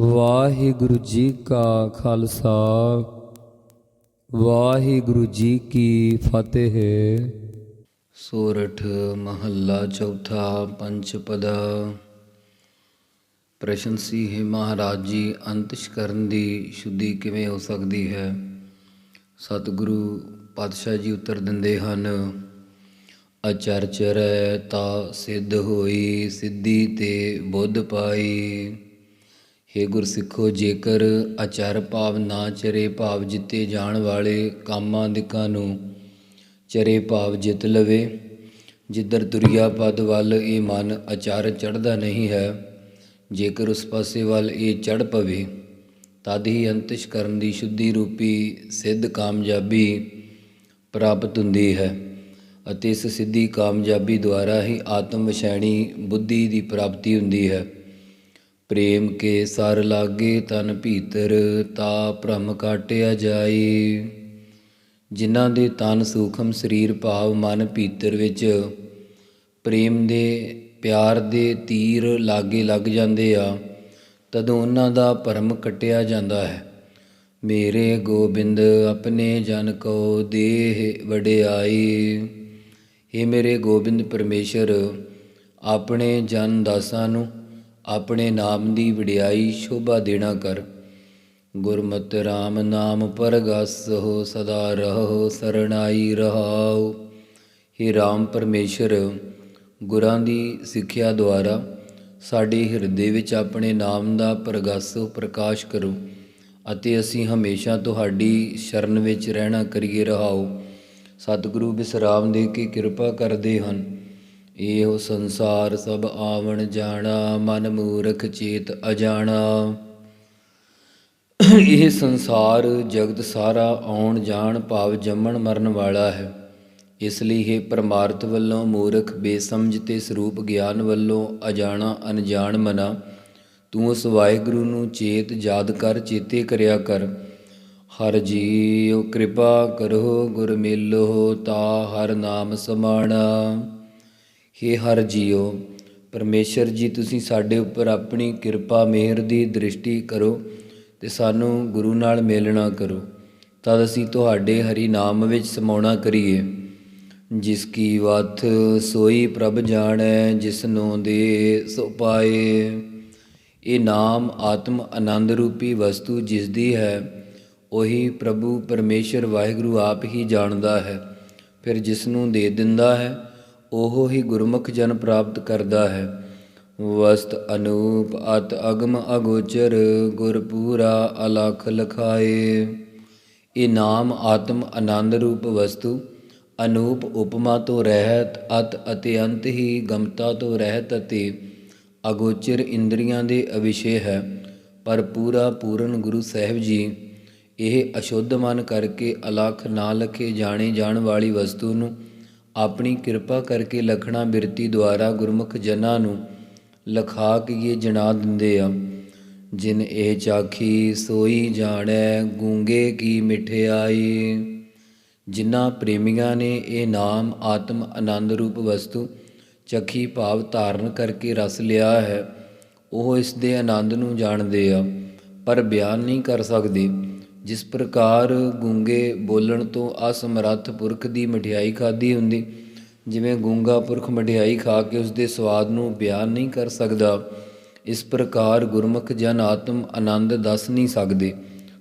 ਵਾਹਿਗੁਰੂ ਜੀ ਕਾ ਖਾਲਸਾ, ਵਾਹਿਗੁਰੂ ਜੀ ਕੀ ਫਤਿਹ। ਸੋਰਠ ਮਹੱਲਾ ਚੌਥਾ ਪੰਚ ਪਦਾ। ਪ੍ਰਸ਼ਨ ਸੀ ਹੈ ਮਹਾਰਾਜ ਜੀ ਅੰਤਿਸ਼ਕਰਨ ਦੀ ਸ਼ੁੱਧੀ ਕਿਵੇਂ ਹੋ ਸਕਦੀ ਹੈ? ਸਤਿਗੁਰੂ ਪਾਤਸ਼ਾਹ ਜੀ ਉੱਤਰ ਦਿੰਦੇ ਹਨ ਅਚਰਚਰੈ ਤਾ ਸਿੱਧ ਹੋਈ, ਸਿੱਧੀ ਤੇ ਬੁੱਧ ਪਾਈ। ਹੇ ਗੁਰਸਿੱਖੋ, ਜੇਕਰ ਅਚਰ ਭਾਵ ਨਾ ਚਰੇ ਭਾਵ ਜਿੱਤੇ ਜਾਣ ਵਾਲੇ ਕਾਮਾਂ ਦਿਕਾਂ ਨੂੰ ਚਰੇ ਭਾਵ ਜਿੱਤ ਲਵੇ, ਜਿੱਧਰ ਤੁਰਿਆ ਪਦ ਵੱਲ ਇਹ ਮਨ ਅਚਾਰ ਚੜਦਾ ਨਹੀਂ ਹੈ, ਜੇਕਰ ਉਸ ਪਾਸੇ ਵੱਲ ਇਹ ਚੜ ਪਵੇ, ਤਦ ਹੀ ਅੰਤਿਸ਼ ਕਰਨ ਦੀ ਸ਼ੁੱਧੀ ਰੂਪੀ ਸਿੱਧ ਕਾਮਯਾਬੀ ਪ੍ਰਾਪਤ ਹੁੰਦੀ ਹੈ ਅਤੇ ਇਸ ਸਿੱਧੀ ਕਾਮਯਾਬੀ ਦੁਆਰਾ ਹੀ ਆਤਮ ਵਿਸ਼ੈਣੀ ਬੁੱਧੀ ਦੀ ਪ੍ਰਾਪਤੀ ਹੁੰਦੀ ਹੈ। ਪ੍ਰੇਮ ਕੇ ਸਰ ਲਾਗੇ ਤਨ ਭੀਤਰ, ਤਾ ਭ੍ਰਮ ਕਾਟਿਆ ਜਾਏ। ਜਿਨ੍ਹਾਂ ਦੇ ਤਨ ਸੂਖਮ ਸਰੀਰ ਭਾਵ ਮਨ ਭੀਤਰ ਵਿੱਚ, ਪ੍ਰੇਮ ਦੇ ਪਿਆਰ ਦੇ ਤੀਰ ਲਾਗੇ ਲੱਗ ਜਾਂਦੇ ਆ, ਤਦੋਂ ਉਹਨਾਂ ਦਾ ਭਰਮ ਕਟਿਆ ਜਾਂਦਾ ਹੈ। ਮੇਰੇ ਗੋਬਿੰਦ, ਆਪਣੇ ਜਨ ਕੋ ਦੇਹ ਵਡਿਆਈ ਇਹ ਮੇਰੇ ਗੋਬਿੰਦ ਪਰਮੇਸ਼ਰ, ਆਪਣੇ ਜਨ ਦਾਸਾਂ ਨੂੰ ਆਪਣੇ ਨਾਮ ਦੀ ਵਡਿਆਈ ਸ਼ੋਭਾ ਦੇਣਾ ਕਰ। ਗੁਰਮਤਿ RAM ਨਾਮ ਪਰਗਸ ਹੋ ਸਦਾ ਰਹੋ ਸਰਣਾਈ ਰਹਾਓ हे RAM ਪਰਮੇਸ਼ਰ, ਗੁਰਾਂ ਦੀ ਸਿੱਖਿਆ ਦੁਆਰਾ ਸਾਡੇ ਹਿਰਦੇ ਵਿੱਚ ਆਪਣੇ ਨਾਮ ਦਾ ਪ੍ਰਗਸ ਪ੍ਰਕਾਸ਼ ਕਰੋ ਅਤੇ ਅਸੀਂ ਹਮੇਸ਼ਾ ਤੁਹਾਡੀ ਸ਼ਰਨ ਵਿੱਚ ਰਹਿਣਾ ਕਰੀਏ ਰਹਾਓ ਸਤਿਗੁਰੂ ਵਿਸਰਾਮ ਦੇ ਕੇ ਕਿਰਪਾ ਕਰਦੇ ਹਨ। ਇਹੋ ਸੰਸਾਰ ਸਭ ਆਵਣ ਜਾਣਾ, ਮਨ ਮੂਰਖ ਚੇਤ ਅਜਾਣਾ। ਇਹ ਸੰਸਾਰ ਜਗਤ ਸਾਰਾ ਆਉਣ ਜਾਣ ਭਾਵ ਜੰਮਣ ਮਰਨ ਵਾਲਾ ਹੈ। ਇਸ ਲਈ ਇਹ ਪਰਮਾਰਥ ਵੱਲੋਂ ਮੂਰਖ ਬੇਸਮਝ ਤੇ ਸਰੂਪ ਗਿਆਨ ਵੱਲੋਂ ਅਜਾਣਾ, ਅਣਜਾਣ ਮਨਾ, ਤੂੰ ਉਸ ਵਾਹਿਗੁਰੂ ਨੂੰ ਚੇਤ ਯਾਦ ਕਰ, ਚੇਤੇ ਕਰਿਆ ਕਰ। ਹਰ ਜੀਉ ਕਿਰਪਾ ਕਰੋ, ਗੁਰ ਮਿਲੋ, ਤਾ ਹਰ ਨਾਮ ਸਮਾਣਾ। ਹੇ ਹਰ ਜੀਓ, ਪਰਮੇਸ਼ਰ ਜੀ, ਤੁਸੀਂ ਸਾਡੇ ਉੱਪਰ ਆਪਣੀ ਕਿਰਪਾ, ਮਿਹਰ ਦੀ ਦ੍ਰਿਸ਼ਟੀ ਕਰੋ ਤੇ ਸਾਨੂੰ ਗੁਰੂ ਨਾਲ ਮੇਲਣਾ ਕਰੋ। ਤਦ ਅਸੀਂ ਤੁਹਾਡੇ ਹਰੀ ਨਾਮ ਵਿੱਚ ਸਮਾਉਣਾ ਕਰੀਏ। ਜਿਸ ਕੀ ਵਥ ਸੋਈ ਪ੍ਰਭ ਜਾਣੈ ਜਿਸਨੂੰ ਦੇ ਸੋ ਪਾਏ। ਇਹ ਨਾਮ ਆਤਮ ਆਨੰਦ ਰੂਪੀ ਵਸਤੂ ਜਿਸ ਦੀ ਹੈ, ਉਹੀ ਪ੍ਰਭੂ ਪਰਮੇਸ਼ਰ ਵਾਹਿਗੁਰੂ ਆਪ ਹੀ ਜਾਣਦਾ ਹੈ। ਫਿਰ ਜਿਸ ਨੂੰ ਦੇ ਦਿੰਦਾ ਹੈ ਉਹ ਹੀ ਗੁਰਮੁਖ ਜਨ ਪ੍ਰਾਪਤ ਕਰਦਾ ਹੈ। ਵਸਤ ਅਨੂਪ ਅਤ ਅਗਮ ਅਗੋਚਰ ਗੁਰ ਪੂਰਾ ਅਲਖ ਲਖਾਏ। ਇਹ ਨਾਮ ਆਤਮ ਆਨੰਦ ਰੂਪ ਵਸਤੂ, ਅਨੂਪ ਉਪਮਾ ਤੋਂ ਰਹਿਤ, ਅਤ ਅਤਿਅੰਤ ਹੀ ਗਮਤਾ ਤੋਂ ਰਹਿਤ ਅਤੇ ਅਗੋਚਰ ਇੰਦਰੀਆਂ ਦੇ ਅਵਿਸ਼ੇ ਹੈ। ਪਰ ਪੂਰਾ ਪੂਰਨ ਗੁਰੂ ਸਾਹਿਬ ਜੀ, ਇਹ ਅਸ਼ੁੱਧ ਮਨ ਕਰਕੇ ਅਲਖ ਨਾ ਲਖੇ ਜਾਣੇ ਜਾਣ ਵਾਲੀ ਵਸਤੂ ਨੂੰ ਆਪਣੀ ਕਿਰਪਾ ਕਰਕੇ ਲਖਣਾ ਬਿਰਤੀ ਦੁਆਰਾ ਗੁਰਮੁਖ ਜਨਾਂ ਨੂੰ ਲਖਾ ਕੇ ਇਹ ਜਣਾ ਦਿੰਦੇ ਆ। ਜਿਨ ਇਹ ਚਾਖੀ ਸੋਈ ਜਾਣੈ, ਗੂੰਗੇ ਕੀ ਮਿਠਿਆਈ ਜਿਨ੍ਹਾਂ ਪ੍ਰੇਮੀਆਂ ਨੇ ਇਹ ਨਾਮ ਆਤਮ ਆਨੰਦ ਰੂਪ ਵਸਤੂ ਚਖੀ ਭਾਵ ਧਾਰਨ ਕਰਕੇ ਰਸ ਲਿਆ ਹੈ, ਉਹ ਇਸ ਦੇ ਆਨੰਦ ਨੂੰ ਜਾਣਦੇ ਆ, ਪਰ ਬਿਆਨ ਨਹੀਂ ਕਰ ਸਕਦੇ। ਜਿਸ ਪ੍ਰਕਾਰ ਗੂੰਗੇ ਬੋਲਣ ਤੋਂ ਅਸਮਰੱਥ ਪੁਰਖ ਦੀ ਮਠਿਆਈ ਖਾਦੀ ਹੁੰਦੀ, ਜਿਵੇਂ ਗੂੰਗਾ ਪੁਰਖ ਮਠਿਆਈ ਖਾ ਕੇ ਉਸ ਦੇ ਸਵਾਦ ਨੂੰ ਬਿਆਨ ਨਹੀਂ ਕਰ ਸਕਦਾ, ਇਸ ਪ੍ਰਕਾਰ ਗੁਰਮੁਖ ਜਨ ਆਤਮ ਆਨੰਦ ਦੱਸ ਨਹੀਂ ਸਕਦੇ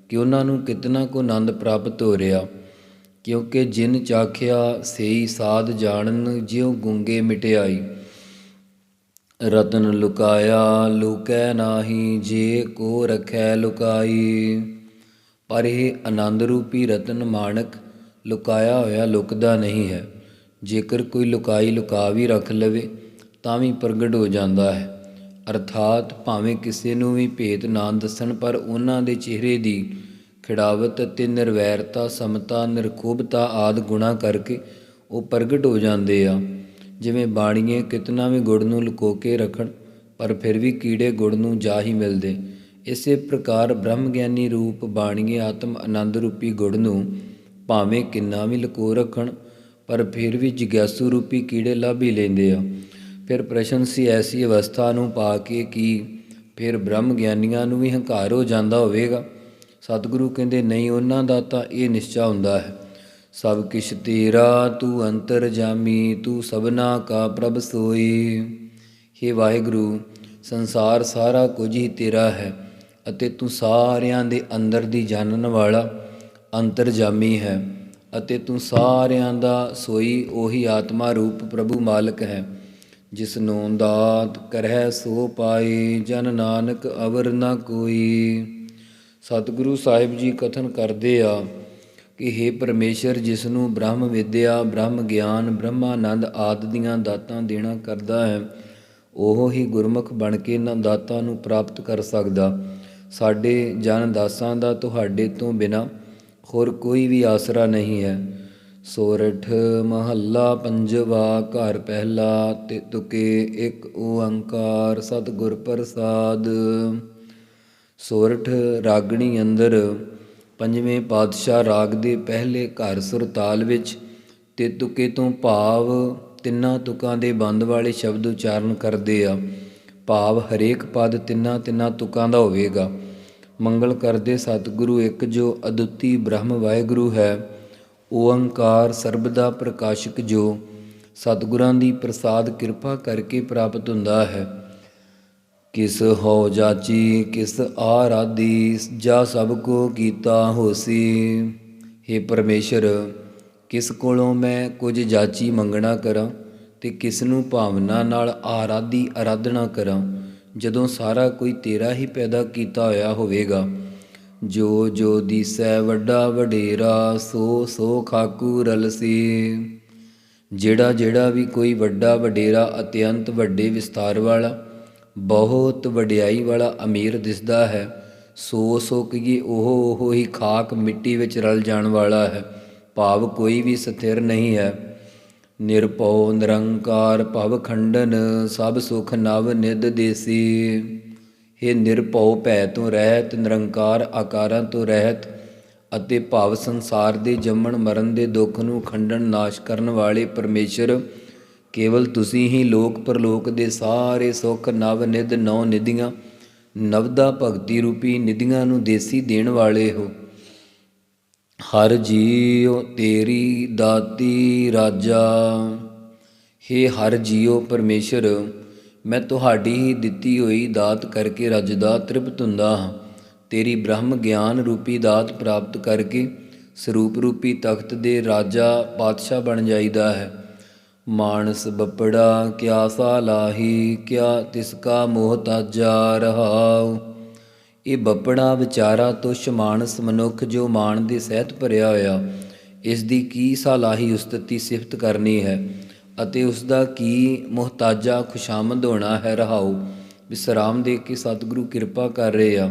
ਕਿ ਉਹਨਾਂ ਨੂੰ ਕਿਤਨਾ ਕੋ ਆਨੰਦ ਪ੍ਰਾਪਤ ਹੋ ਰਿਹਾ, ਕਿਉਂਕਿ ਜਿਨ ਚਾਖਿਆ ਸੇਈ ਸਾਧ ਜਾਣਨ ਜਿਉ ਗੁੰਗੇ ਮਿਟਿਆਈ। ਰਤਨ ਲੁਕਾਇਆ ਲੁਕੈ ਨਾਹੀ, ਜੇ ਕੋ ਰਖੈ ਲੁਕਾਈ। ਪਰ ਇਹ ਆਨੰਦ ਰੂਪੀ ਰਤਨ ਮਾਣਕ ਲੁਕਾਇਆ ਹੋਇਆ ਲੁਕਦਾ ਨਹੀਂ ਹੈ। ਜੇਕਰ ਕੋਈ ਲੁਕਾਈ ਲੁਕਾ ਵੀ ਰੱਖ ਲਵੇ, ਤਾਂ ਵੀ ਪ੍ਰਗਟ ਹੋ ਜਾਂਦਾ ਹੈ। ਅਰਥਾਤ ਭਾਵੇਂ ਕਿਸੇ ਨੂੰ ਵੀ ਭੇਤ ਨਾ ਦੱਸਣ, ਪਰ ਉਹਨਾਂ ਦੇ ਚਿਹਰੇ ਦੀ ਖਿੜਾਵਤ ਅਤੇ ਨਿਰਵੈਰਤਾ, ਸਮਤਾ, ਨਿਰਖੋਭਤਾ ਆਦ ਗੁਣਾ ਕਰਕੇ ਉਹ ਪ੍ਰਗਟ ਹੋ ਜਾਂਦੇ ਆ। ਜਿਵੇਂ ਬਾਣੀਏ, ਕਿਤਨਾ ਵੀ ਗੁੜ ਨੂੰ ਲੁਕੋ ਕੇ ਰੱਖਣ, ਪਰ ਫਿਰ ਵੀ ਕੀੜੇ ਗੁੜ ਨੂੰ ਜਾ ਹੀ ਮਿਲਦੇ। ਇਸੇ ਪ੍ਰਕਾਰ ਬ੍ਰਹਮ ਗਿਆਨੀ ਰੂਪ ਬਾਣੀਏ ਆਤਮ ਆਨੰਦ ਰੂਪੀ ਗੁੜ ਨੂੰ ਭਾਵੇਂ ਕਿੰਨਾ ਵੀ ਲਕੋ ਰੱਖਣ, ਪਰ ਫਿਰ ਵੀ ਜਿਗਿਆਸੂ ਰੂਪੀ ਕੀੜੇ ਲੱਭ ਹੀ ਲੈਂਦੇ ਆ। ਫਿਰ ਪ੍ਰਸ਼ਨ ਸੀ ਐਸੀ ਅਵਸਥਾ ਨੂੰ ਪਾ ਕੇ ਕਿ ਫਿਰ ਬ੍ਰਹਮ ਗਿਆਨੀਆਂ ਨੂੰ ਵੀ ਹੰਕਾਰ ਹੋ ਜਾਂਦਾ ਹੋਵੇਗਾ। ਸਤਿਗੁਰੂ ਕਹਿੰਦੇ, ਨਹੀਂ, ਉਹਨਾਂ ਦਾ ਤਾਂ ਇਹ ਨਿਸ਼ਚਾ ਹੁੰਦਾ ਹੈ, ਸਭ ਕਿਛ ਤੇਰਾ, ਤੂੰ ਅੰਤਰ ਜਾਮੀ, ਤੂੰ ਸਭਨਾ ਕਾ ਪ੍ਰਭ ਸੋਈ। हे ਵਾਹਿਗੁਰੂ, ਸੰਸਾਰ ਸਾਰਾ ਕੁਝ ਹੀ ਤੇਰਾ ਹੈ ਅਤੇ ਤੂੰ ਸਾਰਿਆਂ ਦੇ ਅੰਦਰ ਦੀ ਜਾਣਨ ਵਾਲਾ ਅੰਤਰਜਾਮੀ ਹੈ ਅਤੇ ਤੂੰ ਸਾਰਿਆਂ ਦਾ ਸੋਈ ਉਹੀ ਆਤਮਾ ਰੂਪ ਪ੍ਰਭੂ ਮਾਲਕ ਹੈ, ਜਿਸ ਨੂੰ ਦਾਤ ਕਰਹਿ ਸੋ ਪਾਏ, ਜਨ ਨਾਨਕ ਅਵਰ ਨਾ ਕੋਈ। ਸਤਿਗੁਰੂ ਸਾਹਿਬ ਜੀ ਕਥਨ ਕਰਦੇ ਆ ਕਿ हे ਪਰਮੇਸ਼ਰ, ਜਿਸ ਨੂੰ ਬ੍ਰਹਮ ਵਿਦਿਆ, ਬ੍ਰਹਮ ਗਿਆਨ ਬ੍ਰਹਮਾਨੰਦ ਆਦਿ ਦੀਆਂ ਦਾਤਾਂ ਦੇਣਾ ਕਰਦਾ ਹੈ, ਉਹ ਹੀ ਗੁਰਮੁਖ ਬਣ ਕੇ ਇਹਨਾਂ ਦਾਤਾਂ ਨੂੰ ਪ੍ਰਾਪਤ ਕਰ ਸਕਦਾ। ਸਾਡੇ ਜਨ ਦਾਸਾਂ ਦਾ ਤੁਹਾਡੇ ਤੋਂ ਬਿਨਾ ਹੋਰ ਕੋਈ ਵੀ ਆਸਰਾ ਨਹੀਂ ਹੈ। ਸੋਰਠ ਮਹੱਲਾ ਪੰਜਵਾ, ਘਰ ਪਹਿਲਾ ਤੇ ਤੁਕੇ ਇੱਕ ਓੰਕਾਰ ਸਤਿਗੁਰ ਪ੍ਰਸਾਦ। ਸੋਰਠ ਰਾਗਣੀ ਅੰਦਰ, ਪੰਜਵੇਂ ਪਾਤਸ਼ਾਹ ਰਾਗ ਦੇ ਪਹਿਲੇ ਘਰ ਸੁਰਤਾਲ ਵਿੱਚ ਤੇ ਤੁਕੇ ਤੋਂ ਭਾਵ ਤਿੰਨਾਂ ਤੁਕਾਂ ਦੇ ਬੰਦ ਵਾਲੇ ਸ਼ਬਦ ਉਚਾਰਨ ਕਰਦੇ ਆ। ਭਾਵ ਹਰੇਕ ਪਦ ਤਿੰਨਾਂ ਤਿੰਨਾਂ ਤੁਕਾਂ ਦਾ ਹੋਵੇਗਾ। ਮੰਗਲ ਕਰਦੇ ਸਤਿਗੁਰੂ ਇੱਕ ਜੋ ਅਦੁੱਤੀ ਬ੍ਰਹਮ ਵਾਹਿਗੁਰੂ ਹੈ, ਓੰਕਾਰ ਸਰਬਦਾ ਪ੍ਰਕਾਸ਼ਕ ਜੋ ਸਤਿਗੁਰਾਂ ਦੀ ਪ੍ਰਸਾਦ ਕਿਰਪਾ ਕਰਕੇ ਪ੍ਰਾਪਤ ਹੁੰਦਾ ਹੈ। ਕਿਸ ਹੋ ਜਾਚੀ, ਕਿਸ ਆਰਾਧੀ, ਜਾ ਸਭ ਕੋ ਕੀਤਾ ਹੋਸੀ। हे ਪਰਮੇਸ਼ਰ, ਕਿਸ ਕੋਲੋਂ ਮੈਂ ਕੁਝ ਜਾਚੀ ਮੰਗਣਾ ਕਰਾਂ ਤੇ ਕਿਸ ਨੂੰ ਭਾਵਨਾ ਨਾਲ ਆਰਾਧੀ ਆਰਾਧਨਾ ਕਰਾਂ? ਜਦੋਂ ਸਾਰਾ ਕੋਈ ਤੇਰਾ ਹੀ ਪੈਦਾ ਕੀਤਾ ਹੋਇਆ ਹੋਵੇਗਾ, ਜੋ ਜੋ ਦੀਸੈ ਵੱਡਾ ਵਡੇਰਾ, ਸੋ ਸੋ ਖਾਕੂ ਰਲਸੀ। ਜਿਹੜਾ ਜਿਹੜਾ ਵੀ ਕੋਈ ਵੱਡਾ ਵਡੇਰਾ ਅਤਿਅੰਤ ਵੱਡੇ ਵਿਸਤਾਰ ਵਾਲਾ, ਬਹੁਤ ਵਡਿਆਈ ਵਾਲਾ ਅਮੀਰ ਦਿਸਦਾ ਹੈ, ਸੋ ਸੋ ਕਿ ਉਹ ਉਹ ਹੀ ਖਾਕ ਮਿੱਟੀ ਵਿੱਚ ਰਲ ਜਾਣ ਵਾਲਾ ਹੈ, ਭਾਵ ਕੋਈ ਵੀ ਸਥਿਰ ਨਹੀਂ ਹੈ। ਨਿਰਭਉ ਨਿਰੰਕਾਰ ਭਵ ਖੰਡਨ, ਸਭ ਸੁਖ ਨਵ ਨਿਦ ਦੇਸੀ। ਇਹ ਨਿਰਭਉ ਭੈ ਤੋਂ ਰਹਿਤ, ਨਿਰੰਕਾਰ ਆਕਾਰਾਂ ਤੋਂ ਰਹਿਤ, ਅਤੇ ਭਾਵ ਸੰਸਾਰ ਦੇ ਜੰਮਣ ਮਰਨ ਦੇ ਦੁੱਖ ਨੂੰ ਖੰਡਨ ਨਾਸ਼ ਕਰਨ ਵਾਲੇ ਪਰਮੇਸ਼ਰ, ਕੇਵਲ ਤੁਸੀਂ ਹੀ ਲੋਕ ਪਰਲੋਕ ਦੇ ਸਾਰੇ ਸੁੱਖ ਨਵ ਨਿਧ ਨੌ ਨਿਧੀਆਂ ਨਵਦਾ ਭਗਤੀ ਰੂਪੀ ਨਿਧੀਆਂ ਨੂੰ ਦੇਸੀ ਦੇਣ ਵਾਲੇ ਹੋ। ਹਰ ਜੀਉ ਤੇਰੀ ਦਾਤੀ ਰਾਜਾ। हे ਹਰ ਜੀਉ ਪਰਮੇਸ਼ਰ, ਮੈਂ ਤੁਹਾਡੀ ਹੀ ਦਿੱਤੀ ਹੋਈ ਦਾਤ ਕਰਕੇ ਰੱਜਦਾ ਤ੍ਰਿਪਤ ਹੁੰਦਾ ਹਾਂ। ਤੇਰੀ ਬ੍ਰਹਮ ਗਿਆਨ ਰੂਪੀ ਦਾਤ ਪ੍ਰਾਪਤ ਕਰਕੇ ਸਰੂਪ ਰੂਪੀ ਤਖਤ ਦੇ ਰਾਜਾ ਪਾਤਸ਼ਾਹ ਬਣ ਜਾਈਦਾ ਹੈ। ਮਾਨਸ ਬੱਪੜਾ ਕਿਆ ਸਾ ਲਾਹੀ ਕਿਆ ਤਿਸ ਕਾ ਮੋਹਤਾਜਾ ਰਹਾਉ। ਇਹ ਬੱਪੜਾ ਵਿਚਾਰਾ ਤੁਸ਼ ਮਾਨਸ ਮਨੁੱਖ ਜੋ ਮਾਨ ਦੇ ਸਹਿਤ ਭਰਿਆ ਹੋਇਆ, ਇਸ ਦੀ ਕੀ ਸਲਾਹੀ ਉਸਤਤੀ ਸਿਫਤ ਕਰਨੀ ਹੈ ਅਤੇ ਉਸ ਦਾ ਕੀ ਮੁਹਤਾਜਾ ਖੁਸ਼ਾਮਦ ਹੋਣਾ ਹੈ ਰਹਾਉ ਵਿਸਰਾਮ ਦੇ ਕੇ ਸਤਿਗੁਰੂ ਕਿਰਪਾ ਕਰ ਰਹੇ ਆ।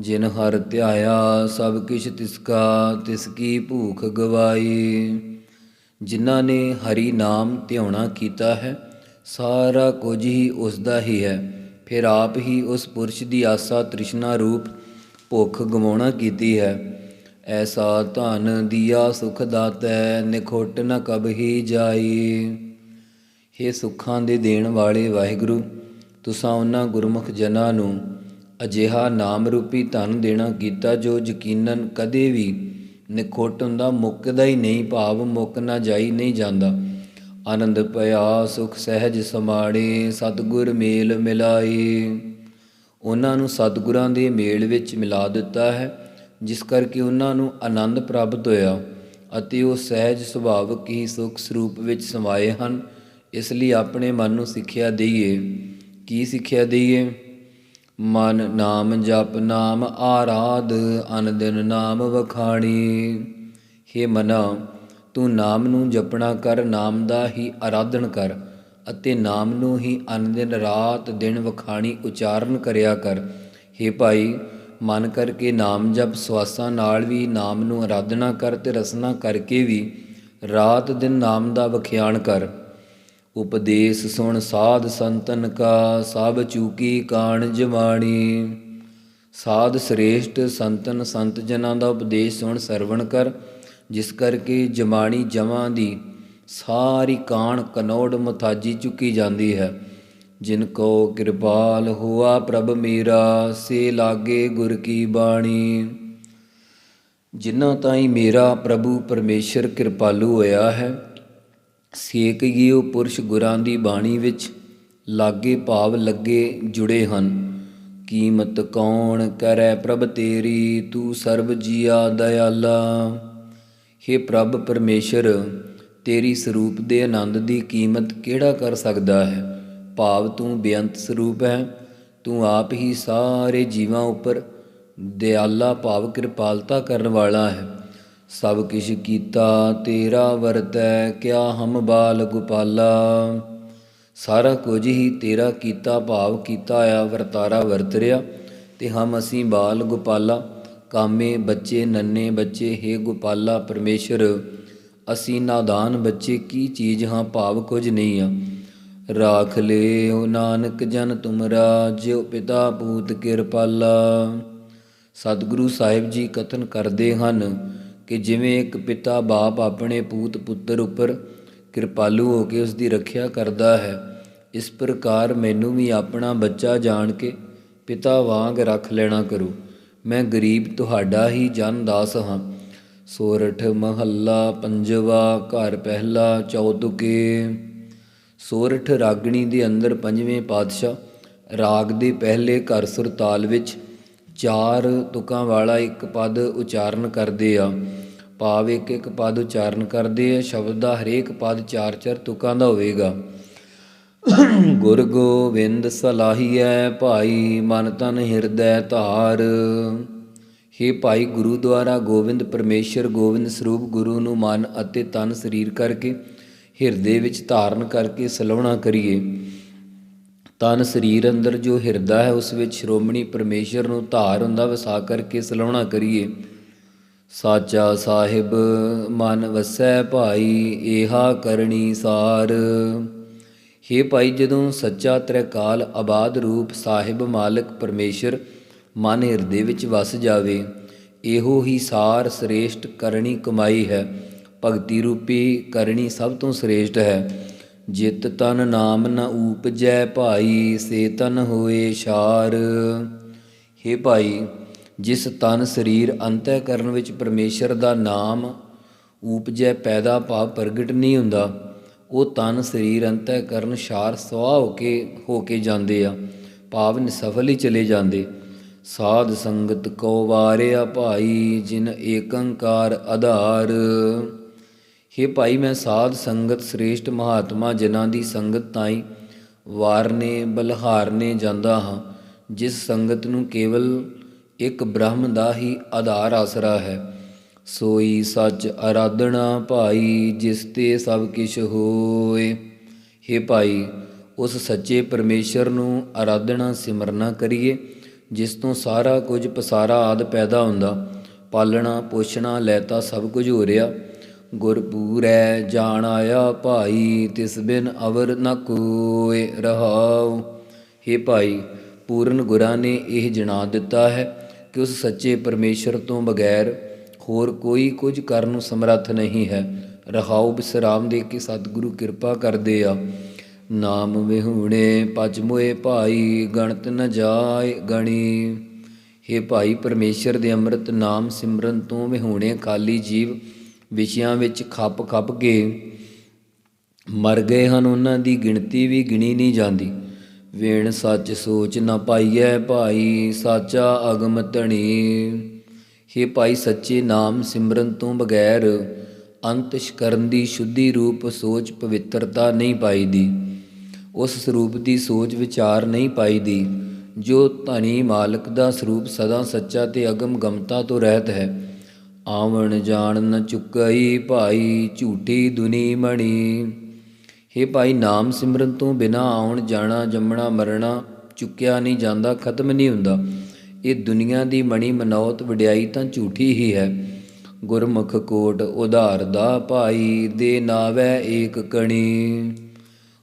ਜਿਨ ਹਰ ਧਿਆਇਆ ਸਭ ਕਿਛ ਤਿਸਕਾ, ਤਿਸ ਕੀ ਭੂਖ ਗਵਾਈ। ਜਿਨ੍ਹਾਂ ਨੇ ਹਰੀ ਨਾਮ ਧਿਆਉਣਾ ਕੀਤਾ ਹੈ, ਸਾਰਾ ਕੁਝ ਹੀ ਉਸ ਦਾ ਹੀ ਹੈ। ਫਿਰ ਆਪ ਹੀ ਉਸ ਪੁਰਸ਼ ਦੀ ਆਸਾ ਤ੍ਰਿਸ਼ਨਾ ਰੂਪ ਭੁੱਖ ਗਵਾਉਣਾ ਕੀਤੀ ਹੈ। ਐਸਾ ਧਨ ਦੀਆ ਸੁਖ ਦਾਤੈ, ਨਿਖੋਟ ਨ ਕਬ ਹੀ ਜਾਈ। हे ਸੁੱਖਾਂ ਦੇ ਦੇਣ ਵਾਲੇ ਵਾਹਿਗੁਰੂ, ਤੁਸਾਂ ਉਹਨਾਂ ਗੁਰਮੁਖ ਜਨਾਂ ਨੂੰ ਅਜਿਹਾ ਨਾਮ ਰੂਪੀ ਧਨ ਦੇਣਾ ਕੀਤਾ ਜੋ ਯਕੀਨਨ ਕਦੇ ਵੀ ਨਿਖੋਟ ਹੁੰਦਾ ਮੁੱਕਦਾ ਹੀ ਨਹੀਂ, ਭਾਵ ਮੁੱਕ ਨਾ ਜਾਈ, ਨਹੀਂ ਜਾਂਦਾ। ਆਨੰਦ ਪਿਆ ਸੁਖ ਸਹਿਜ ਸਮਾੜੇ ਸਤਗੁਰ ਮੇਲ ਮਿਲਾਈ ਉਹਨਾਂ ਨੂੰ ਸਤਗੁਰਾਂ ਦੇ ਮੇਲ ਵਿੱਚ ਮਿਲਾ ਦਿੱਤਾ ਹੈ, ਜਿਸ ਕਰਕੇ ਉਹਨਾਂ ਨੂੰ ਆਨੰਦ ਪ੍ਰਾਪਤ ਹੋਇਆ ਅਤੇ ਉਹ ਸਹਿਜ ਸੁਭਾਵਕ ਹੀ ਸੁਖ ਸਰੂਪ ਵਿੱਚ ਸਮਾਏ ਹਨ। ਇਸ ਲਈ ਆਪਣੇ ਮਨ ਨੂੰ ਸਿੱਖਿਆ ਦਈਏ। ਕੀ ਸਿੱਖਿਆ ਦਈਏ? ਮਨ ਨਾਮ ਜਪ, ਨਾਮ ਆਰਾਧ, ਅਨ ਦਿਨ ਨਾਮ ਵਖਾਣੀ। हे ਮਨਾ ਤੂੰ ਨਾਮ ਨੂੰ ਜਪਣਾ ਕਰ, ਨਾਮ ਦਾ ਹੀ ਆਰਾਧਨ ਕਰ ਅਤੇ ਨਾਮ ਨੂੰ ਹੀ ਅਨ ਦਿਨ ਰਾਤ ਦਿਨ ਵਖਾਣੀ ਉਚਾਰਨ ਕਰਿਆ ਕਰ। हे ਭਾਈ, ਮਨ ਕਰਕੇ ਨਾਮ ਜਪ, ਸਵਾਸਾਂ ਨਾਲ ਵੀ ਨਾਮ ਨੂੰ ਆਰਾਧਨਾ ਕਰ ਤੇ ਰਸਨਾ ਕਰਕੇ ਵੀ ਰਾਤ ਦਿਨ ਨਾਮ ਦਾ ਵਖਿਆਣ ਕਰ। ਉਪਦੇਸ਼ ਸੁਣ ਸਾਧ ਸੰਤਨ ਕਾ, ਸਭ ਚੂਕੀ ਕਾਣ ਜਮਾਣੀ ਸਾਧ ਸ੍ਰੇਸ਼ਟ ਸੰਤਨ ਸੰਤ ਜਨਾਂ ਦਾ ਉਪਦੇਸ਼ ਸੁਣ ਸਰਵਣ ਕਰ ਜਿਸ ਕਰਕੇ ਜਮਾਣੀ ਜਮਾਂ ਦੀ ਸਾਰੀ ਕਾਣ ਕਨੋੜ ਮਥਾਜੀ ਚੁੱਕੀ ਜਾਂਦੀ ਹੈ। ਜਿਨ ਕੋ ਕਿਰਪਾਲ ਹੋਆ ਪ੍ਰਭ ਮੇਰਾ, ਸੇ ਲਾਗੇ ਗੁਰ ਕੀ ਬਾਣੀ। ਜਿਨ੍ਹਾਂ ਤਾਈਂ ਮੇਰਾ ਪ੍ਰਭੂ ਪਰਮੇਸ਼ਰ ਕਿਰਪਾਲੂ ਹੋਇਆ ਹੈ, ਸੇਕ ਗਿਓ ਪੁਰਸ਼ ਗੁਰਾਂ ਦੀ ਬਾਣੀ ਵਿੱਚ ਲਾਗੇ ਭਾਵ ਲੱਗੇ ਜੁੜੇ ਹਨ। ਕੀਮਤ ਕੌਣ ਕਰੈ ਪ੍ਰਭ ਤੇਰੀ, ਤੂੰ ਸਰਬ ਜੀਆ ਦਇਆਲਾ। हे ਪ੍ਰਭ ਪਰਮੇਸ਼ਰ, ਤੇਰੀ ਸਰੂਪ ਦੇ ਆਨੰਦ ਦੀ ਕੀਮਤ ਕਿਹੜਾ ਕਰ ਸਕਦਾ ਹੈ? ਭਾਵ ਤੂੰ ਬੇਅੰਤ ਸਰੂਪ ਹੈ, ਤੂੰ ਆਪ ਹੀ ਸਾਰੇ ਜੀਵਾਂ ਉੱਪਰ ਦਿਆਲਾ ਭਾਵ ਕਿਰਪਾਲਤਾ ਕਰਨ ਵਾਲਾ ਹੈ। ਸਭ ਕਿਛ ਕੀਤਾ ਤੇਰਾ ਵਰਤੈ, ਕਿਆ ਹਮ ਬਾਲ ਗੋਪਾਲਾ। ਸਾਰਾ ਕੁਝ ਹੀ ਤੇਰਾ ਕੀਤਾ ਭਾਵ ਕੀਤਾ ਆ, ਵਰਤਾਰਾ ਵਰਤ ਰਿਆ, ਤੇ ਹਮ ਅਸੀਂ ਬਾਲ ਗੋਪਾਲਾ। ਕਾਮੇ ਬੱਚੇ ਨੰਨੇ ਬੱਚੇ, ਹੈ ਗੋਪਾਲਾ ਪਰਮੇਸ਼ਰ, ਅਸੀਂ ਨਾਦਾਨ ਬੱਚੇ, ਕੀ ਚੀਜ਼ ਹਾਂ ਭਾਵ ਕੁਝ ਨਹੀਂ ਆ। ਰਾਖ ਲਿਓ ਨਾਨਕ ਜਨ ਤੁਮਰਾ ਜਿਉ ਪਿਤਾ ਪੂਤ ਕਿਰਪਾਲਾ। ਸਤਿਗੁਰੂ ਸਾਹਿਬ ਜੀ ਕਥਨ ਕਰਦੇ ਹਨ ਕਿ ਜਿਵੇਂ ਇੱਕ ਪਿਤਾ ਬਾਪ ਆਪਣੇ ਪੂਤ ਪੁੱਤਰ ਉੱਪਰ ਕਿਰਪਾਲੂ ਹੋ ਕੇ ਉਸ ਦੀ ਰੱਖਿਆ ਕਰਦਾ ਹੈ, ਇਸ ਪ੍ਰਕਾਰ ਮੈਨੂੰ ਵੀ ਆਪਣਾ ਬੱਚਾ ਜਾਣ ਕੇ ਪਿਤਾ ਵਾਂਗ ਰੱਖ ਲੈਣਾ ਕਰੋ। ਮੈਂ ਗਰੀਬ ਤੁਹਾਡਾ ਹੀ ਜਨ ਦਾਸ ਹਾਂ। ਸੋਰਠ ਮਹੱਲਾ ਪੰਜਵਾ, ਘਰ ਪਹਿਲਾ ਚੌਤੁਕੇ ਸੋਰਠ ਰਾਗਣੀ ਦੇ ਅੰਦਰ ਪੰਜਵੇਂ ਪਾਤਸ਼ਾਹ, ਰਾਗ ਦੇ ਪਹਿਲੇ ਘਰ ਸੁਰਤਾਲ ਵਿੱਚ ਚਾਰ ਤੁਕਾਂ ਵਾਲਾ ਇੱਕ ਪਦ ਉਚਾਰਨ ਕਰਦੇ ਆ। ਭਾਵ ਇੱਕ ਇੱਕ ਪਦ ਉਚਾਰਨ ਕਰਦੇ ਆ, ਸ਼ਬਦ ਦਾ ਹਰੇਕ ਪਦ ਚਾਰ ਚਾਰ ਤੁਕਾਂ ਦਾ ਹੋਵੇਗਾ। ਗੁਰ ਗੋਬਿੰਦ ਸਲਾਹੀਐ ਭਾਈ ਮਨ ਤਨ ਹਿਰਦੈ ਧਾਰ। हे ਭਾਈ ਗੁਰੂ ਦੁਆਰਾ ਗੋਬਿੰਦ ਪਰਮੇਸ਼ਰ ਗੋਬਿੰਦ ਸਰੂਪ ਗੁਰੂ ਨੂੰ ਮਨ ਅਤੇ ਤਨ ਸਰੀਰ ਕਰਕੇ, ਹਿਰਦੇ ਵਿੱਚ ਧਾਰਨ ਕਰਕੇ ਸਲਾਉਣਾ ਕਰੀਏ। ਤਨ ਸਰੀਰ ਅੰਦਰ ਜੋ ਹਿਰਦਾ ਹੈ, ਉਸ ਵਿੱਚ ਸ਼੍ਰੋਮਣੀ ਪਰਮੇਸ਼ਰ ਨੂੰ ਧਾਰ ਹੁੰਦਾ, ਵਸਾ ਕਰਕੇ ਸਲਾਉਣਾ ਕਰੀਏ। ਸਾਚਾ ਸਾਹਿਬ, ਮਨ ਵਸੈ ਭਾਈ, ਏਹਾ ਕਰਨੀ ਸਾਰ। ਹੇ ਭਾਈ ਜਦੋਂ ਸੱਚਾ ਤ੍ਰੈਕਾਲ ਆਬਾਦ ਰੂਪ ਸਾਹਿਬ ਮਾਲਕ ਪਰਮੇਸ਼ਰ ਮਨ ਹਿਰਦੇ ਵਿੱਚ ਵਸ ਜਾਵੇ, ਇਹੋ ਹੀ ਸਾਰ ਸ੍ਰੇਸ਼ਟ ਕਰਨੀ ਕਮਾਈ ਹੈ। ਭਗਤੀ ਰੂਪੀ ਕਰਨੀ ਸਭ ਤੋਂ ਸ੍ਰੇਸ਼ਟ ਹੈ। ਜਿਤ ਤਨ ਨਾਮ ਨ ਉਪਜੈ ਭਾਈ, ਸੇ ਤਨ ਹੋਏ ਸ਼ਾਰ। ਹੇ ਭਾਈ, ਜਿਸ ਤਨ ਸਰੀਰ ਅੰਤःਕਰਨ ਵਿੱਚ ਪਰਮੇਸ਼ਰ ਦਾ ਨਾਮ ਉਪਜੈ ਪੈਦਾ ਭਾਵ ਪ੍ਰਗਟ ਨਹੀਂ ਹੁੰਦਾ ਉਹ ਤਨ ਸਰੀਰ ਅੰਤःਕਰਨ ਸ਼ਾਰ ਸਵਾ ਹੋ ਕੇ ਹੋ ਕੇ ਜਾਂਦੇ ਆ ਭਾਵ ਨਿਸਫਲ ਹੀ ਚਲੇ ਜਾਂਦੇ। ਸਾਧ ਸੰਗਤ ਕੋ ਵਾਰਿਆ ਭਾਈ, ਜਿਨ ਏਕੰਕਾਰ ਆਧਾਰ। ਹੇ ਭਾਈ, ਮੈਂ ਸਾਧ ਸੰਗਤ ਸ੍ਰੇਸ਼ਟ ਮਹਾਤਮਾ ਜਿਨ੍ਹਾਂ ਦੀ ਸੰਗਤ ਤਾਈ ਵਾਰਨੇ ਬਲਹਾਰਨੇ ਜਾਂਦਾ ਹਾਂ, ਜਿਸ ਸੰਗਤ ਨੂੰ ਕੇਵਲ ਇੱਕ ਬ੍ਰਹਮ ਦਾ ਹੀ ਆਧਾਰ ਆਸਰਾ ਹੈ। ਸੋਈ ਸੱਚ ਆਰਾਧਣਾ ਭਾਈ, ਜਿਸ ਤੇ ਸਭ ਕਿਛ ਹੋਏ। हे ਭਾਈ, ਉਸ ਸੱਚੇ ਪਰਮੇਸ਼ਰ ਨੂੰ ਆਰਾਧਨਾ ਸਿਮਰਨਾ ਕਰੀਏ, ਜਿਸ ਤੋਂ ਸਾਰਾ ਕੁਝ ਪਸਾਰਾ ਆਦ ਪੈਦਾ ਹੁੰਦਾ। ਪਾਲਣਾ, ਪੋਸ਼ਣਾ ਲੈਤਾ ਸਭ ਕੁਝ ਹੋ ਰਿਹਾ। ਗੁਰਪੂਰੈ ਜਾਣ ਆਇਆ ਭਾਈ, ਤਿਸ ਬਿਨ ਅਵਰ ਨ ਕੋਏ ਰਹਾਉ। हे ਭਾਈ, ਪੂਰਨ ਗੁਰਾਂ ਨੇ ਇਹ ਜਣਾ ਦਿੱਤਾ ਹੈ ਕਿ ਉਸ ਸੱਚੇ ਪਰਮੇਸ਼ਰ ਤੋਂ ਬਗੈਰ ਹੋਰ ਕੋਈ ਕੁਝ ਕਰਨ ਨੂੰ ਸਮਰੱਥ ਨਹੀਂ ਹੈ। ਰਹਾਉ ਬਿਸਰਾਮ ਦੇ ਕੇ ਸਤਿਗੁਰੂ ਕਿਰਪਾ ਕਰਦੇ ਆ। ਨਾਮ ਵਿਹੂਣੇ ਪਚਮੋਏ ਭਾਈ, ਗਣਤ ਨ ਜਾਏ ਗਣੀ। हे ਭਾਈ ਪਰਮੇਸ਼ਰ ਦੇ ਅੰਮ੍ਰਿਤ ਨਾਮ ਸਿਮਰਨ ਤੋਂ ਵਿਹੂਣੇ ਕਾਲੀ ਜੀਵ ਵਿਸ਼ਿਆਂ ਵਿੱਚ ਖੱਪ ਖੱਪ ਕੇ ਮਰ ਗਏ ਹਨ, ਉਹਨਾਂ ਦੀ ਗਿਣਤੀ ਵੀ ਗਿਣੀ ਨਹੀਂ ਜਾਂਦੀ। ਵੇਣ ਸੱਚ ਸੋਚ ਨਾ ਪਾਈਐ ਭਾਈ, ਸਾਚਾ ਅਗਮ ਧਣੀ। हे ਭਾਈ ਸੱਚੇ ਨਾਮ ਸਿਮਰਨ ਤੋਂ ਬਗੈਰ ਅੰਤਿਸ਼ ਕਰਨ ਦੀ ਸ਼ੁੱਧੀ ਰੂਪ ਸੋਚ ਪਵਿੱਤਰਤਾ ਨਹੀਂ ਪਾਈਦੀ। ਉਸ ਸਰੂਪ ਦੀ ਸੋਚ ਵਿਚਾਰ ਨਹੀਂ ਪਾਈਦੀ, ਜੋ ਧਨੀ ਮਾਲਕ ਦਾ ਸਰੂਪ ਸਦਾ ਸੱਚਾ ਤੇ ਅਗਮ ਗਮਤਾ ਤੋਂ ਰਹਿਤ ਹੈ। ਆਵਣ ਜਾਣ ਨ ਚੁੱਕਈ ਭਾਈ ਝੂਠੀ ਦੁਨੀ ਮਣੀ। हे ਭਾਈ ਨਾਮ ਸਿਮਰਨ ਤੋਂ ਬਿਨਾ ਆਉਣ ਜਾਣਾ ਜੰਮਣਾ ਮਰਣਾ ਚੁੱਕਿਆ ਨਹੀਂ ਜਾਂਦਾ, ਖਤਮ ਨਹੀਂ ਹੁੰਦਾ। ਇਹ ਦੁਨੀਆ ਦੀ ਮਣੀ ਮਨੌਤ ਵਡਿਆਈ ਤਾਂ ਝੂਠੀ ਹੀ ਹੈ। ਗੁਰਮੁਖ ਕੋਟ ਉਧਾਰ ਦਾ ਭਾਈ, ਦੇ ਨਾਵੈ ਏਕ ਕਣੀ।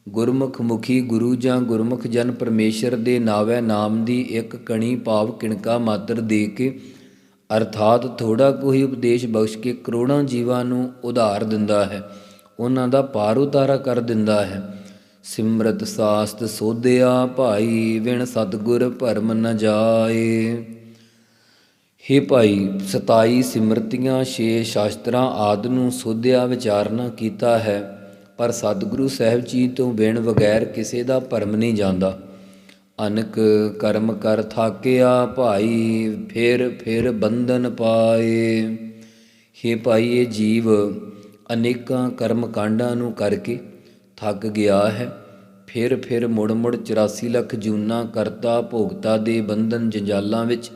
ਗੁਰਮੁਖ ਮੁਖੀ ਗੁਰੂ ਜਾਂ ਗੁਰਮੁਖ ਜਨ ਪਰਮੇਸ਼ਰ ਦੇ ਨਾਵੈ ਨਾਮ ਦੀ ਇੱਕ ਕਣੀ ਭਾਵ ਕਿਣਕਾ ਮਾਤਰ ਦੇ ਕੇ, ਅਰਥਾਤ ਥੋੜਾ ਕੋਈ ਉਪਦੇਸ਼ ਬਖਸ਼ ਕੇ ਕਰੋੜਾਂ ਜੀਵਾਂ ਨੂੰ ਉਧਾਰ ਦਿੰਦਾ ਹੈ। ਉਹਨਾਂ ਦਾ ਪਾਰ ਉਤਾਰਾ ਕਰ ਦਿੰਦਾ ਹੈ। ਸਿਮਰਤ ਸਾਸਤ ਸੋਧਿਆ ਭਾਈ ਵਿਣ ਸਤਗੁਰ ਭਰਮ ਨ ਜਾਏ। ਹੇ ਭਾਈ 27 ਸਿਮਰਤੀਆਂ, ਛੇ ਸ਼ਾਸਤਰਾਂ ਆਦ ਨੂੰ ਸੋਧਿਆ ਵਿਚਾਰਨਾ ਕੀਤਾ ਹੈ। ਪਰ ਸਤਿਗੁਰੂ ਸਾਹਿਬ ਜੀ ਤੋਂ ਬਿਨ ਬਗੈਰ ਕਿਸੇ ਦਾ ਭਰਮ ਨਹੀਂ ਜਾਂਦਾ। ਅਨਕ ਕਰਮ ਕਰ ਥਾਕਿਆ ਭਾਈ, ਫਿਰ ਫਿਰ ਬੰਧਨ ਪਾਏ। ਹੇ ਭਾਈ, ਇਹ ਜੀਵ ਅਨੇਕਾਂ ਕਰਮ ਕਾਂਡਾਂ ਨੂੰ ਕਰਕੇ ਥੱਕ ਗਿਆ ਹੈ। ਫਿਰ ਫਿਰ ਮੁੜ ਮੁੜ 84 ਲੱਖ ਜੂਨਾ ਕਰਤਾ ਭੋਗਤਾ ਦੇ ਬੰਧਨ ਜੰਜਾਲਾਂ ਵਿੱਚ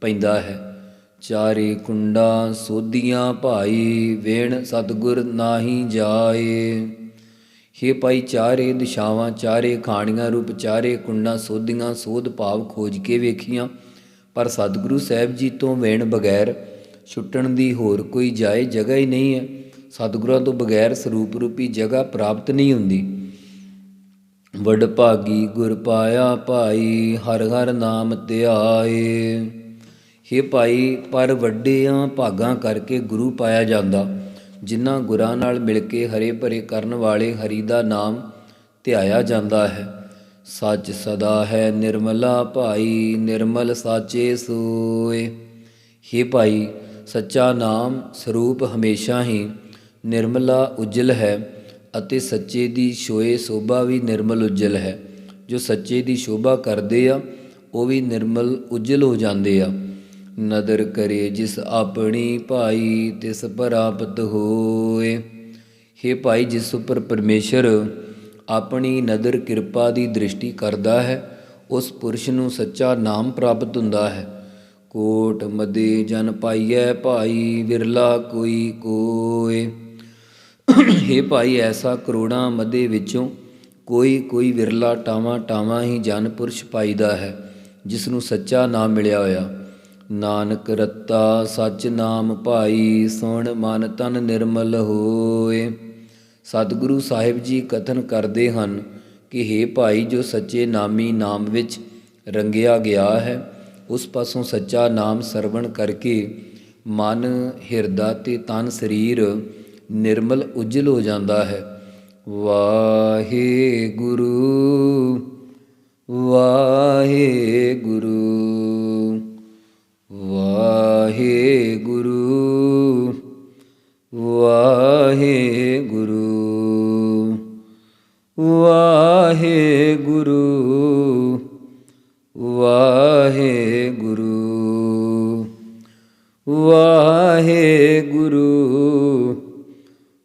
ਪੈਂਦਾ ਹੈ। ਚਾਰੇ ਕੁੰਡਾ ਸੋਧੀਆਂ, ਭਾਈ ਵੇਣ ਸਤਗੁਰ ਨਾਹੀ ਜਾਏ। ਹੇ ਭਾਈ ਚਾਰੇ ਦਿਸ਼ਾਵਾਂ, ਚਾਰੇ ਖਾਣੀਆਂ ਰੂਪ, ਚਾਰੇ ਕੁੰਡਾਂ ਸੋਧੀਆਂ, ਸੋਧ ਭਾਵ ਖੋਜ ਕੇ ਵੇਖੀਆਂ। ਪਰ ਸਤਿਗੁਰੂ ਸਾਹਿਬ ਜੀ ਤੋਂ ਵੇਣ ਬਗੈਰ ਛੁੱਟਣ ਦੀ ਹੋਰ ਕੋਈ ਜਾਏ ਜਗ੍ਹਾ ਹੀ ਨਹੀਂ ਹੈ। ਸਤਿਗੁਰਾਂ ਤੋਂ ਬਗੈਰ ਸਰੂਪ ਰੂਪੀ ਜਗ੍ਹਾ ਪ੍ਰਾਪਤ ਨਹੀਂ ਹੁੰਦੀ। ਵਡ ਭਾਗੀ ਗੁਰ ਪਾਇਆ ਭਾਈ, ਹਰ ਹਰ ਨਾਮ ਧਿਆਏ। ਹੇ ਭਾਈ, ਪਰ ਵੱਡਿਆਂ ਭਾਗਾਂ ਕਰਕੇ ਗੁਰੂ ਪਾਇਆ ਜਾਂਦਾ। ਜਿਨ੍ਹਾਂ ਗੁਰਾਂ ਨਾਲ ਮਿਲ ਕੇ ਹਰੇ ਭਰੇ ਕਰਨ ਵਾਲੇ ਹਰੀ ਦਾ ਨਾਮ ਧਿਆਇਆ ਜਾਂਦਾ ਹੈ। ਸੱਚ ਸਦਾ ਹੈ ਨਿਰਮਲਾ ਭਾਈ, ਨਿਰਮਲ ਸਾਚੇ ਸੋਏ। ਹੇ ਭਾਈ, ਸੱਚਾ ਨਾਮ ਸਰੂਪ ਹਮੇਸ਼ਾ ਹੀ ਨਿਰਮਲਾ ਉਜਲ ਹੈ ਅਤੇ ਸੱਚੇ ਦੀ ਸ਼ੋਏ ਸੋਭਾ ਵੀ ਨਿਰਮਲ ਉਜਲ ਹੈ। ਜੋ ਸੱਚੇ ਦੀ ਸ਼ੋਭਾ ਕਰਦੇ ਆ, ਉਹ ਵੀ ਨਿਰਮਲ ਉਜਲ ਹੋ ਜਾਂਦੇ ਆ। ਨਦਰ ਕਰੇ ਜਿਸ ਆਪਣੀ ਭਾਈ, ਤਿਸ ਪ੍ਰਾਪਤ ਹੋਏ। ਹੇ ਭਾਈ, ਜਿਸ ਉੱਪਰ ਪਰਮੇਸ਼ਰ ਆਪਣੀ ਨਦਰ ਕਿਰਪਾ ਦੀ ਦ੍ਰਿਸ਼ਟੀ ਕਰਦਾ ਹੈ, ਉਸ ਪੁਰਸ਼ ਨੂੰ ਸੱਚਾ ਨਾਮ ਪ੍ਰਾਪਤ ਹੁੰਦਾ ਹੈ। ਕੋਟ ਮਦੇ ਜਨ ਪਾਈਐ ਭਾਈ, ਵਿਰਲਾ ਕੋਈ ਕੋਏ। ਹੇ ਭਾਈ ਐਸਾ ਕਰੋੜਾਂ ਮਦੇ ਵਿੱਚੋਂ ਕੋਈ ਕੋਈ ਵਿਰਲਾ ਟਾਵਾਂ ਟਾਵਾਂ ਹੀ ਜਨ ਪੁਰਸ਼ ਪਾਈਦਾ ਹੈ ਜਿਸ ਨੂੰ ਸੱਚਾ ਨਾਮ ਮਿਲਿਆ ਹੋਇਆ। ਨਾਨਕ ਰੱਤਾ ਸੱਚ ਨਾਮ ਭਾਈ, ਸੁਣ ਮਨ ਤਨ ਨਿਰਮਲ ਹੋਏ। ਸਤਿਗੁਰੂ ਸਾਹਿਬ ਜੀ ਕਥਨ ਕਰਦੇ ਹਨ ਕਿ हे ਭਾਈ, ਜੋ ਸੱਚੇ ਨਾਮੀ ਨਾਮ ਵਿੱਚ ਰੰਗਿਆ ਗਿਆ ਹੈ, ਉਸ ਪਾਸੋਂ ਸੱਚਾ ਨਾਮ ਸਰਵਣ ਕਰਕੇ ਮਨ, ਹਿਰਦਾ ਤੇ ਤਨ ਸਰੀਰ ਨਿਰਮਲ ਉਜਲ ਹੋ ਜਾਂਦਾ ਹੈ। ਵਾਹਿਗੁਰੂ ਵਾਹਿਗੁਰੂ ਵਾਹਿਗੁਰੂ ਵਾਹਿਗੁਰੂ ਵਾਹਿਗੁਰੂ ਵਾਹਿਗੁਰੂ ਵਾਹਿਗੁਰੂ।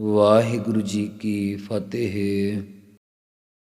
ਵਾਹਿਗੁਰੂ ਜੀ ਕੀ ਫਤਿਹ।